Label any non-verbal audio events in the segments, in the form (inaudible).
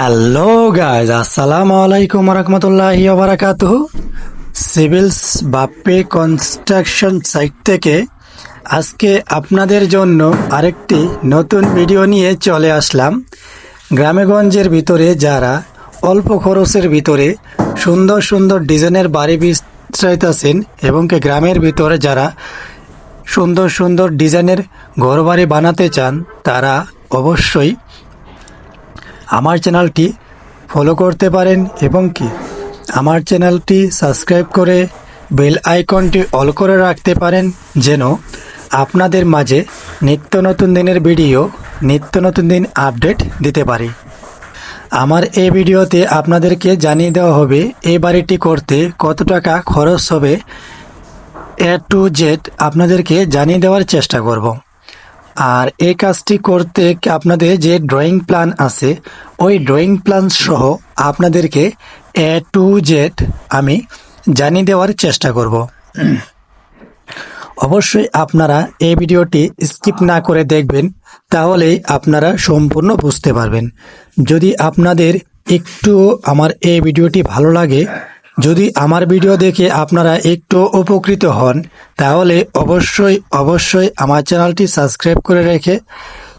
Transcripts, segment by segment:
Hello guys আসসালামু আলাইকুম রহমতুল্লাহি বারাকাতুহু সিভিলস বাপ্পে কনস্ট্রাকশন সাইট থেকে আজকে আপনাদের জন্য আরেকটি নতুন ভিডিও নিয়ে চলে আসলাম। গ্রামেগঞ্জের ভিতরে যারা অল্প খরচের ভিতরে সুন্দর সুন্দর ডিজাইনের বাড়ি বিস্তারিতেছেন এবং কি গ্রামের ভিতরে যারা সুন্দর সুন্দর ডিজাইনের ঘরবাড়ি বানাতে চান, তারা অবশ্যই আমার চ্যানেলটি ফলো করতে পারেন এবং কি? আমার চ্যানেলটি সাবস্ক্রাইব করে বেল আইকনটি অল করে রাখতে পারেন, যেন আপনাদের মাঝে নিত্য নতুন দিনের ভিডিও নিত্য নতুন দিন আপডেট দিতে পারি। আমার এই ভিডিওতে আপনাদেরকে জানিয়ে দেওয়া হবে, এই বাড়িটি করতে কত টাকা খরচ হবে, এ টু জেড আপনাদেরকে জানিয়ে দেওয়ার চেষ্টা করব। আর এই কাজটি করতে আপনাদের যে ড্রয়িং প্ল্যান আছে, ওই ড্রয়িং প্ল্যান সহ আপনাদেরকে এ টু জেড আমি জানিয়ে দেওয়ার চেষ্টা করব। অবশ্যই আপনারা এই ভিডিওটি স্কিপ না করে দেখবেন, তাহলেই আপনারা সম্পূর্ণ বুঝতে পারবেন। যদি আপনাদের একটু আমার এই ভিডিওটি ভালো লাগে যদি আমার ভিডিও দেখে আপনারা একটু উপকৃত হন, তাহলে অবশ্যই অবশ্যই আমার চ্যানেলটি সাবস্ক্রাইব করে রেখে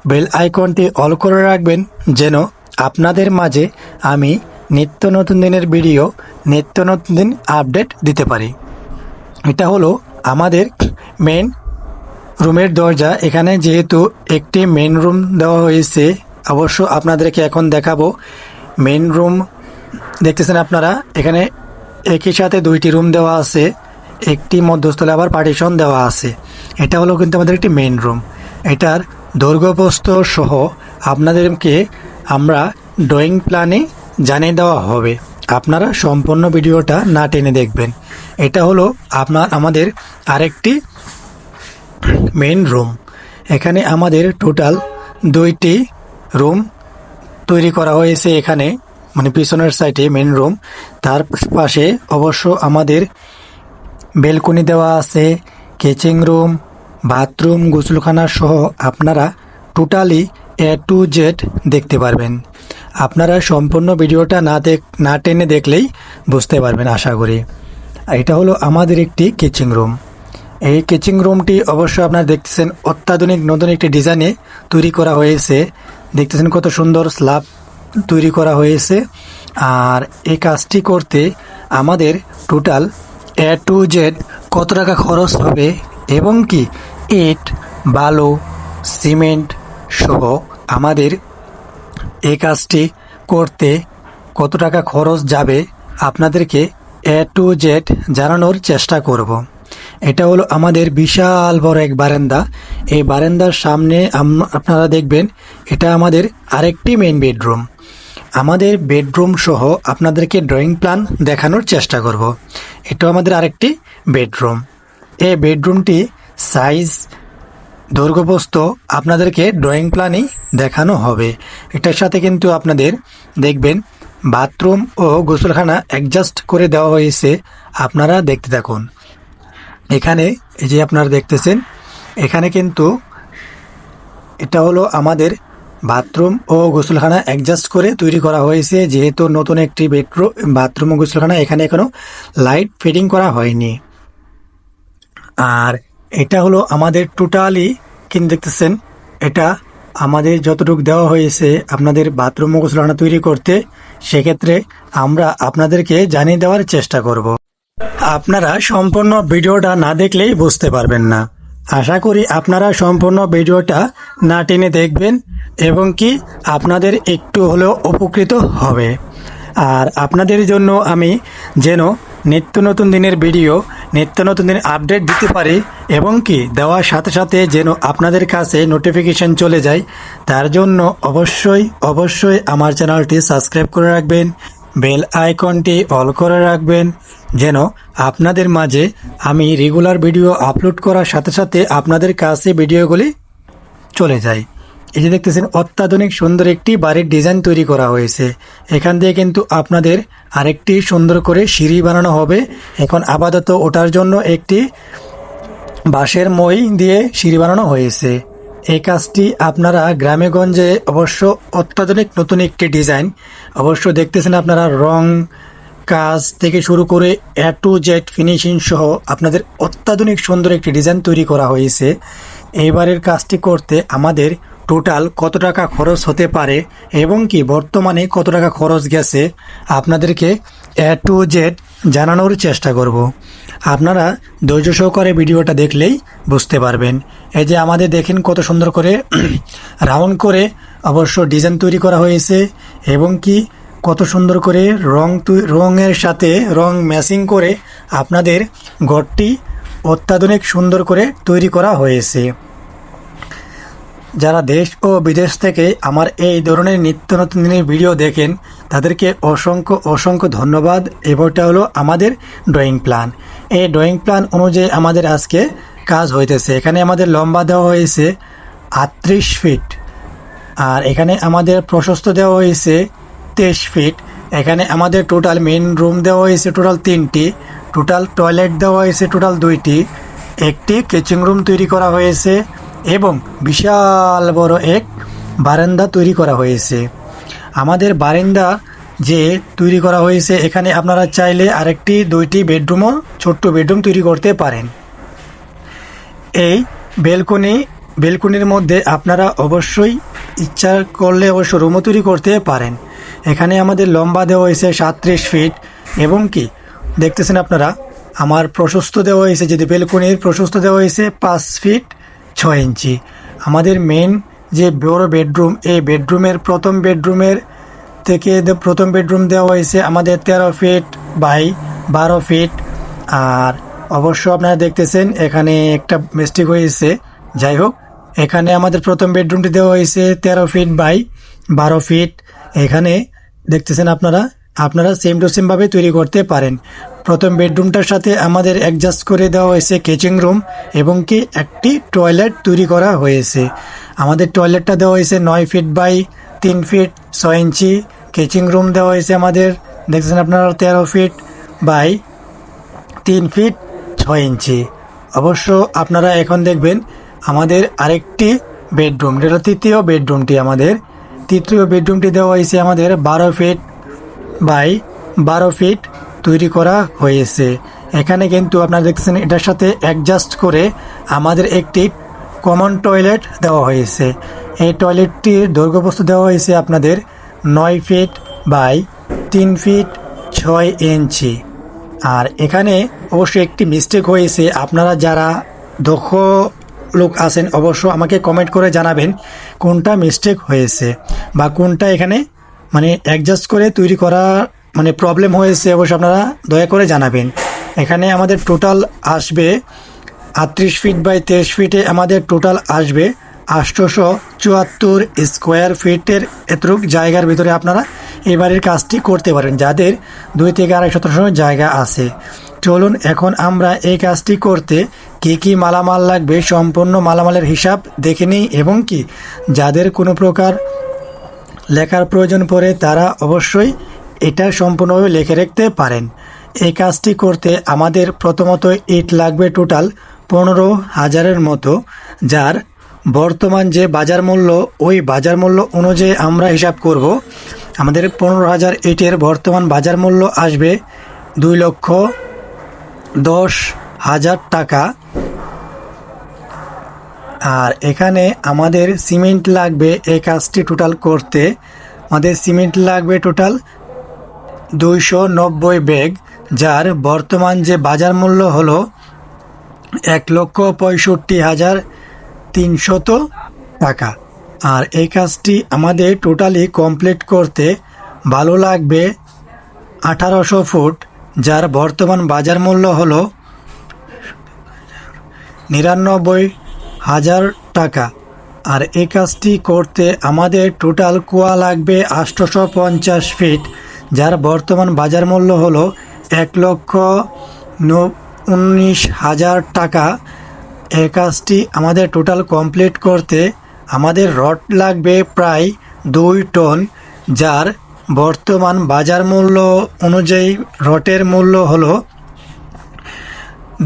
বেল আইকনটি অল করে রাখবেন, যেন আপনাদের মাঝে আমি নিত্য নতুন দিনের ভিডিও, নিত্য নতুন দিন আপডেট দিতে পারি। এটা হলো আমাদের মেন রুমের দরজা। এখানে যেহেতু একটি মেন রুম দেওয়া হয়েছে, অবশ্য আপনাদেরকে এখন দেখাবো। মেন রুম দেখতেছেন আপনারা, এখানে একই সাথে দুইটি রুম দেওয়া আছে, একটি মধ্যস্থলে আবার পার্টিশন দেওয়া আছে। এটা হলো কিন্তু আমাদের একটি মেন রুম এটার দৈর্ঘ্যপ্রস্থ সহ আপনাদেরকে আমরা ড্রয়িং প্ল্যানে জানিয়ে দেওয়া হবে। আপনারা সম্পূর্ণ ভিডিওটা না টেনে দেখবেন। এটা হলো আপনার, আমাদের আরেকটি মেইন রুম এখানে আমাদের টোটাল দুইটি রুম তৈরি করা হয়েছে এখানে। মানে পিছনের সাইডে মেন রুম তার পাশে অবশ্য আমাদের বেলকনি দেওয়া আছে কিচেন রুম বাথরুম গোসলখানা সহ আপনারা টোটালি এ টু জেড দেখতে পারবেন। আপনারা সম্পূর্ণ ভিডিওটা না দেখ, না টেনে দেখলেই বুঝতে পারবেন আশা করি। এটা হলো আমাদের একটি কিচেন রুম এই কিচেন রুমটি অবশ্য আপনারা দেখতেছেন অত্যাধুনিক নতুন একটি ডিজাইনে তৈরি করা হয়েছে। দেখতেছেন কত সুন্দর স্ল্যাব তৈরি করা হয়েছে। আর এই কাজটি করতে আমাদের টোটাল এ টু জেড কত টাকা খরচ হবে এবং কি ইট, বালু, সিমেন্ট সহ আমাদের এই কাজটি করতে কত টাকা খরচ যাবে আপনাদেরকে এ টু জেড জানানোর চেষ্টা করব। এটা হলো আমাদের বিশাল বড় এক বারান্দা। এই বারান্দার সামনে আপনারা দেখবেন এটা আমাদের আরেকটি মেইন বেডরুম আমাদের বেডরুম সহ আপনাদেরকে ড্রয়িং প্ল্যান দেখানোর চেষ্টা করব। এটা আমাদের আরেকটি বেডরুম। এই বেডরুমটি সাইজ দৈর্ঘ্যপ্রস্থ আপনাদেরকে ড্রয়িং প্ল্যানই দেখানো হবে। এটার সাথে কিন্তু আপনাদের দেখবেন, বাথরুম ও গোসলখানা অ্যাডজাস্ট করে দেওয়া হয়েছে। আপনারা দেখতে থাকুন। এখানে এই যে আপনারা দেখতেছেন, এখানে কিন্তু এটা হলো আমাদের বাথরুম ও গোসলখানা অ্যাডজাস্ট করে তৈরি করা হয়েছে। যেহেতু নতুন একটি বেডরুম বাথরুম ও গোসলখানা, এখানে এখনও লাইট ফিটিং করা হয়নি। আর এটা হলো আমাদের টোটালি কিন্তু দেখতেছেন? এটা আমাদের যতটুকু দেওয়া হয়েছে আপনাদের বাথরুম ও গোসলখানা তৈরি করতে, সেক্ষেত্রে আমরা আপনাদেরকে জানিয়ে দেওয়ার চেষ্টা করব। আপনারা সম্পূর্ণ ভিডিওটা না দেখলেই বুঝতে পারবেন না। আশা করি আপনারা সম্পূর্ণ ভিডিওটা না টেনে দেখবেন এবং কি আপনাদের একটু হলেও উপকৃত হবে। আর আপনাদের জন্য আমি যেন নিত্য নতুন দিনের ভিডিও, নিত্য নতুন দিনের আপডেট দিতে পারি এবং কি দেওয়ার সাথে সাথে যেন আপনাদের কাছে নোটিফিকেশন চলে যায়, তার জন্য অবশ্যই অবশ্যই আমার চ্যানেলটি সাবস্ক্রাইব করে রাখবেন বেল আইকনটি অল করে রাখবেন যেন আপনাদের মাঝে আমি রেগুলার ভিডিও আপলোড করার সাথে সাথে আপনাদের কাছে ভিডিওগুলি চলে যায়। এই যে দেখতেছেন, অত্যাধুনিক সুন্দর একটি বাড়ির ডিজাইন তৈরি করা হয়েছে। এখান দিয়ে কিন্তু আপনাদের আরেকটি সুন্দর করে সিঁড়ি বানানো হবে। এখন আপাতত ওটার জন্য একটি বাঁশের মই দিয়ে সিঁড়ি বানানো হয়েছে। এই কাজটি আপনারা গ্রামেগঞ্জে অবশ্য অত্যাধুনিক নতুন একটি ডিজাইন। অবশ্য দেখতেছেন আপনারা রং কাজ থেকে শুরু করে এ টু জেড ফিনিশিং সহ আপনাদের অত্যাধুনিক সুন্দর একটি ডিজাইন তৈরি করা হয়েছে। এইবারের কাজটি করতে আমাদের টোটাল কত টাকা খরচ হতে পারে এবং কি বর্তমানে কত টাকা খরচ গেছে আপনাদেরকে এ টু জেড জানানোর চেষ্টা করব। আপনারা ধৈর্য সহকারে ভিডিওটা দেখলেই বুঝতে পারবেন। এই যে আমাদের দেখেন কত সুন্দর করে (clears throat) রাউন্ড করে অবশ্য ডিজাইন তৈরি করা হয়েছে এবং কি কত সুন্দর করে রং রঙের সাথে রং ম্যাচিং করে আপনাদের ঘরটি অত্যাধুনিক সুন্দর করে তৈরি করা হয়েছে। যারা দেশ ও বিদেশ থেকে আমার এই ধরনের নিত্য নতুন দিনের ভিডিও দেখেন, তাদেরকে অসংখ্য অসংখ্য ধন্যবাদ। এবারটা হলো আমাদের ড্রয়িং প্ল্যান। এই ড্রয়িং প্ল্যান অনুযায়ী আমাদের আজকে কাজ হইতেছে। এখানে আমাদের লম্বা দেওয়া হয়েছে আটত্রিশ ফিট। আর এখানে আমাদের প্রশস্ত দেওয়া হয়েছে তেইশ ফিট এখানে আমাদের টোটাল মেন রুম দেওয়া হয়েছে টোটাল তিনটি। টোটাল টয়লেট দেওয়া হয়েছে টোটাল দুইটি। একটি কিচেন রুম তৈরি করা হয়েছে এবং বিশাল বড় এক বারান্দা তৈরি করা হয়েছে। আমাদের বারান্দা যে তৈরি করা হয়েছে, এখানে আপনারা চাইলে আরেকটি, দুইটি বেডরুমও ছোট্ট বেডরুম তৈরি করতে পারেন। এই বেলকনি, বেলকনির মধ্যে আপনারা অবশ্যই ইচ্ছা করলে অবশ্য রুমও তৈরি করতে পারেন। এখানে আমাদের লম্বা দেওয়া হয়েছে সাতত্রিশ ফিট এবং কি? দেখতেছেন আপনারা, আমার প্রশস্ত দেওয়া হয়েছে, যদি বেলকনির প্রশস্ত দেওয়া হয়েছে, পাঁচ ফিট ছয় ইঞ্চি। আমাদের মেন যে বড় বেডরুম এই বেডরুমের প্রথম বেডরুমের থেকে প্রথম বেডরুম দেওয়া হয়েছে আমাদের তেরো ফিট বাই বারো ফিট। আর অবশ্য আপনারা দেখতেছেন, এখানে একটা মিস্টেক হয়েছে। যাই হোক, এখানে আমাদের প্রথম বেডরুমটি দেওয়া হয়েছে তেরো ফিট বাই বারো ফিট। এখানে দেখতেছেন আপনারা আপনারা সেম টু সেম ভাবে তৈরি করতে পারেন। প্রথম বেডরুমটার সাথে আমাদের অ্যাডজাস্ট করে দেওয়া হয়েছে কিচেন রুম এবং কি একটি টয়লেট তৈরি করা হয়েছে। আমাদের টয়লেটটা দেওয়া হয়েছে নয় ফিট বাই তিন ফিট ছয় ইঞ্চি কিচেন রুম দেওয়া হয়েছে আমাদের দেখছেন আপনারা, তেরো ফিট বাই তিন ফিট ছয় ইঞ্চি অবশ্য আপনারা এখন দেখবেন আমাদের আরেকটি বেডরুম যেটা তৃতীয় বেডরুমটি আমাদের। তৃতীয় বেডরুমটি দেওয়া হয়েছে আমাদের বারো ফিট বাই বারো ফিট তৈরি করা হয়েছে। এখানে কিন্তু আপনারা দেখছেন এটার সাথে অ্যাডজাস্ট করে আমাদের একটি কমন টয়লেট দেওয়া হয়েছে। এই টয়লেটটির দৈর্ঘ্যপ্রস্থ দেওয়া হয়েছে আপনাদের নয় ফিট বাই তিন ফিট ছয় ইঞ্চি। আর এখানে অবশ্যই একটি মিস্টেক হয়েছে। আপনারা যারা দক্ষ লোক আছেন, অবশ্য আমাকে কমেন্ট করে জানাবেন কোনটা মিস্টেক হয়েছে বা কোনটা এখানে মানে অ্যাডজাস্ট করে তৈরি করা মানে প্রবলেম হয়েছে, অবশ্য আপনারা দয়া করে জানাবেন। এখানে আমাদের টোটাল আসবে আটত্রিশ ফিট বাই তেইশ ফিটে আমাদের টোটাল আসবে আটশোশো চুয়াত্তর স্কোয়ার ফিটের এতটুক জায়গার ভিতরে আপনারা এবারের কাজটি করতে পারেন, যাদের দুই থেকে আড়াই শতাংশ জায়গা আছে। চলুন, এখন আমরা এই কাজটি করতে কি কি মালামাল লাগবে সম্পূর্ণ মালামালের হিসাব দেখে নিই এবং কি? যাদের কোনো প্রকার লেখার প্রয়োজন পড়ে তারা অবশ্যই এটা সম্পূর্ণভাবে লিখে রাখতে পারেন। এই কাজটি করতে আমাদের প্রথমত ইট লাগবে টোটাল পনেরো হাজারের মতো, যার বর্তমান যে বাজার মূল্য, ওই বাজার মূল্য অনুযায়ী আমরা হিসাব করব। আমাদের পনেরো হাজার ইটের বর্তমান বাজার মূল্য আসবে দুই লক্ষ দশ হাজার টাকা। আর এখানে আমাদের সিমেন্ট লাগবে এই কাজটি টোটাল করতে। আমাদের সিমেন্ট লাগবে টোটাল দুইশো নব্বই ব্যাগ, যার বর্তমান যে বাজার মূল্য হলো এক লক্ষ পঁয়ষট্টি হাজার তিনশত টাকা। আর এই কাজটি আমাদের টোটালি কমপ্লিট করতে ভালো লাগবে আঠারোশো ফুট, যার বর্তমান বাজার মূল্য হলো নিরানব্বই হাজার টাকা। আর এই কাজটি করতে আমাদের টোটাল কুয়া লাগবে আটশোশো পঞ্চাশ ফিট, যার বর্তমান বাজার মূল্য হলো এক লক্ষ উনিশ হাজার টাকা। এই কাজটি আমাদের টোটাল কমপ্লিট করতে আমাদের রড লাগবে প্রায় দুই টন, যার বর্তমান বাজার মূল্য অনুযায়ী রটের মূল্য হলো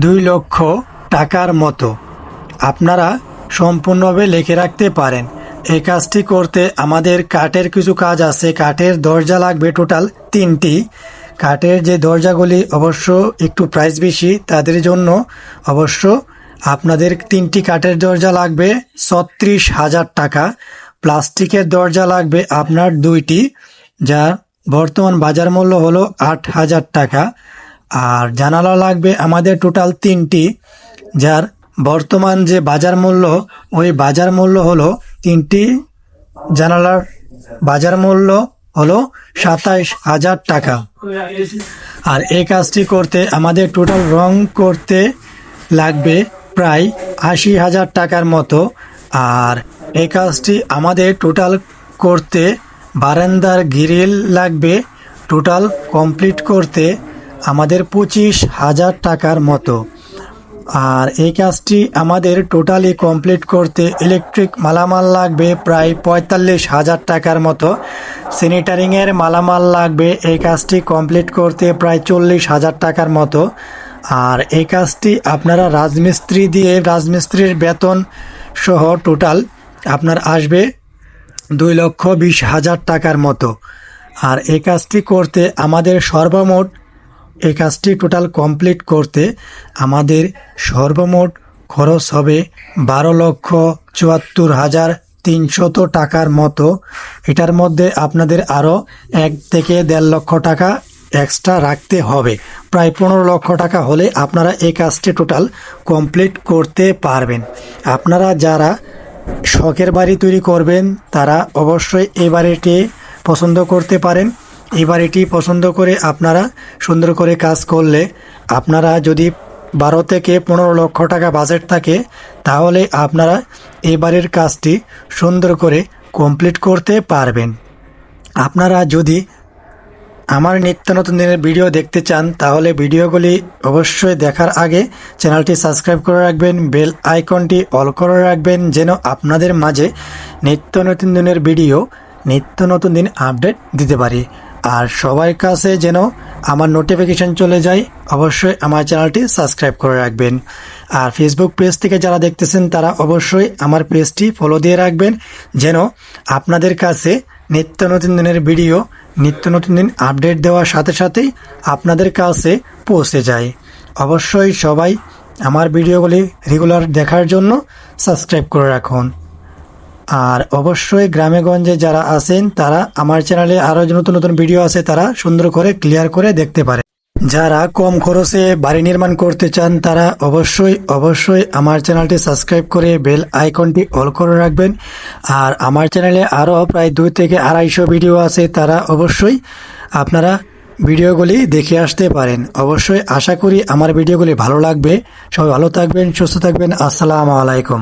দুই লক্ষ টাকার মতো। আপনারা সম্পূর্ণভাবে লিখে রাখতে পারেন। এই কাজটি করতে আমাদের কাঠের কিছু কাজ আছে। কাঠের দরজা লাগবে টোটাল তিনটি। কাঠের যে দরজাগুলি অবশ্য একটু প্রাইস বেশি, তাদের জন্য অবশ্য আপনাদের তিনটি কাঠের দরজা লাগবে ছত্রিশ হাজার টাকা। প্লাস্টিকের দরজা লাগবে আপনার দুইটি যা বর্তমান বাজার মূল্য হলো আট হাজার টাকা। আর জানালা লাগবে আমাদের টোটাল তিনটি। যার বর্তমান যে বাজার মূল্য, ওই বাজার মূল্য হলো তিনটি জানালার বাজার মূল্য হলো সাতাইশ হাজার টাকা। আর এই কাজটি করতে আমাদের টোটাল রং করতে লাগবে প্রায় আশি হাজার টাকার মতো। আর এই কাজটি আমাদের টোটাল করতে বারান্দার গ্রিল লাগবে টোটাল কমপ্লিট করতে আমাদের পঁচিশ হাজার টাকার মতো। আর এই কাজটি আমাদের টোটালি কমপ্লিট করতে ইলেকট্রিক মালামাল লাগবে প্রায় পঁয়তাল্লিশ হাজার টাকার মতো। স্যানিটারিংয়ের মালামাল লাগবে, এই কাজটি কমপ্লিট করতে প্রায় চল্লিশ হাজার টাকার মতো। আর এই কাজটি আপনারা রাজমিস্ত্রি দিয়ে, রাজমিস্ত্রির বেতন সহ টোটাল আপনার আসবে দুই লক্ষ বিশ হাজার টাকার মতো। আর এই কাজটি করতে আমাদের সর্বমোট এই কাজটি টোটাল কমপ্লিট করতে আমাদের সর্বমোট খরচ হবে বারো লক্ষ চুয়াত্তর হাজার তিনশত টাকার মতো। এটার মধ্যে আপনাদের আরও এক থেকে দেড় লক্ষ টাকা এক্সট্রা রাখতে হবে। প্রায় পনেরো লক্ষ টাকা হলে আপনারা এই কাজটি টোটাল কমপ্লিট করতে পারবেন। আপনারা যারা শখের বাড়ি তৈরি করবেন, তারা অবশ্যই এই বাড়িটি পছন্দ করতে পারেন। এই বাড়িটি পছন্দ করে আপনারা সুন্দর করে কাজ করলে আপনারা যদি বারো থেকে পনেরো লক্ষ টাকা বাজেট থাকে, তাহলে আপনারা এই বাড়ির কাজটি সুন্দর করে কমপ্লিট করতে পারবেন। আপনারা যদি আমার নিত্য নতুন দিনের ভিডিও দেখতে চান, তাহলে ভিডিওগুলি অবশ্যই দেখার আগে চ্যানেলটি সাবস্ক্রাইব করে রাখবেন বেল আইকনটি অল করে রাখবেন, যেন আপনাদের মাঝে নিত্য নতুন দিনের ভিডিও নিত্য নতুন দিন আপডেট দিতে পারি। আর সবার কাছে যেন আমার নোটিফিকেশন চলে যায়, অবশ্যই আমার চ্যানেলটি সাবস্ক্রাইব করে রাখবেন। আর ফেসবুক পেজ থেকে যারা দেখতেছেন, তারা অবশ্যই আমার পেজটি ফলো দিয়ে রাখবেন, যেন আপনাদের কাছে নিত্য নতুন দিনের ভিডিও নিত্য নতুন দিন আপডেট দেওয়ার সাথে সাথেই আপনাদের কাছে পৌঁছে যায়। অবশ্যই সবাই আমার ভিডিওগুলি রেগুলার দেখার জন্য সাবস্ক্রাইব করে রাখুন। আর অবশ্যই গ্রামে গঞ্জে যারা আছেন, তারা আমার চ্যানেলে আরও নতুন নতুন ভিডিও আছে, তারা সুন্দর করে ক্লিয়ার করে দেখতে পারে যারা কম খরচে বাড়ি নির্মাণ করতে চান, তারা অবশ্যই অবশ্যই আমার চ্যানেলটি সাবস্ক্রাইব করে বেল আইকনটি অল করে রাখবেন। আর আমার চ্যানেলে আরও প্রায় দুই থেকে আড়াইশো ভিডিও আছে, তারা অবশ্যই আপনারা ভিডিওগুলি দেখে আসতে পারেন। অবশ্যই আশা করি আমার ভিডিওগুলি ভালো লাগবে। সবাই ভালো থাকবেন, সুস্থ থাকবেন। আসসালামু আলাইকুম।